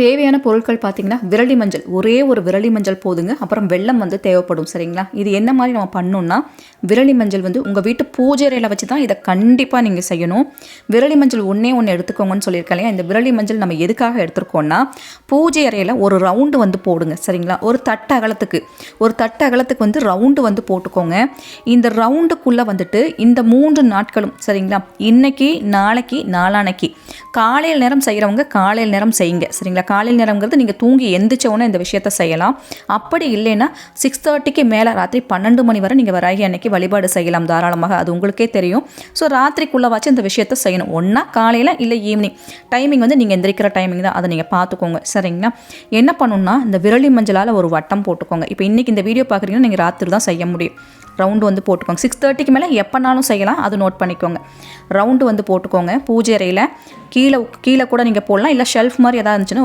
தேவையான பொருட்கள் பார்த்தீங்கன்னா விரலி மஞ்சள். ஒரே ஒரு விரலி மஞ்சள் போதுங்க. அப்புறம் வெள்ளம் வந்து தேவைப்படும் சரிங்களா? இது என்ன மாதிரி நம்ம பண்ணோம்னா விரலி மஞ்சள் வந்து உங்கள் வீட்டு பூஜை அறையில் வச்சு தான் இதை கண்டிப்பாக நீங்கள் செய்யணும். விரலி மஞ்சள் ஒன்றே ஒன்று எடுத்துக்கோங்கன்னு சொல்லியிருக்கேன் இல்லையா? இந்த விரலி மஞ்சள் நம்ம எதுக்காக எடுத்துருக்கோம்னா பூஜை அறையில் ஒரு ரவுண்டு வந்து போடுங்க சரிங்களா? ஒரு தட்டு அகலத்துக்கு. ஒரு தட்டு அகலத்துக்கு வந்து ரவுண்டு வந்து போட்டுக்கோங்க. இந்த ரவுண்டுக்குள்ளே வந்துட்டு இந்த மூன்று நாட்களும் சரிங்களா? இன்னைக்கு நாளைக்கு நாளானைக்கு. காலையில் நேரம் செய்கிறவங்க காலையில் நேரம் செய்யுங்க சரிங்களா? காலையில் நேரங்கிறது நீங்கள் தூங்கி எந்திரிச்ச உடனே இந்த விஷயத்த செய்யலாம். அப்படி இல்லைன்னா சிக்ஸ் தேர்ட்டிக்கு மேலே ராத்திரி பன்னெண்டு மணி வரை நீங்கள் வராகி அன்னைக்கு வழிபாடு செய்யலாம் தாராளமாக. அது உங்களுக்கே தெரியும். ஸோ ராத்திரிக்குள்ளவாச்சும் இந்த விஷயத்த செய்யணும். ஒன்றா காலையில் இல்லை ஈவினிங் டைமிங் வந்து நீங்கள் எந்திரிக்கிற டைமிங் தான். அதை நீங்கள் பார்த்துக்கோங்க. சரிங்களா? என்ன பண்ணணும்னா இந்த விரலி மஞ்சளால் ஒரு வட்டம் போட்டுக்கோங்க. இப்போ இன்றைக்கி இந்த வீடியோ பார்க்குறீங்கன்னா நீங்கள் ராத்திரி தான் செய்ய முடியும். ரவுண்டு வந்து போட்டுக்கோங்க. சிக்ஸ் தேர்ட்டிக்கு மேலே எப்போனாலும் செய்யலாம். அது நோட் பண்ணிக்கோங்க. ரவுண்டு வந்து போட்டுக்கோங்க. பூஜை அறையில் கீழே கீழே கூட நீங்கள் போடலாம். இல்லை ஷெல்ஃப் மாதிரி எதாவது இருந்துச்சுன்னா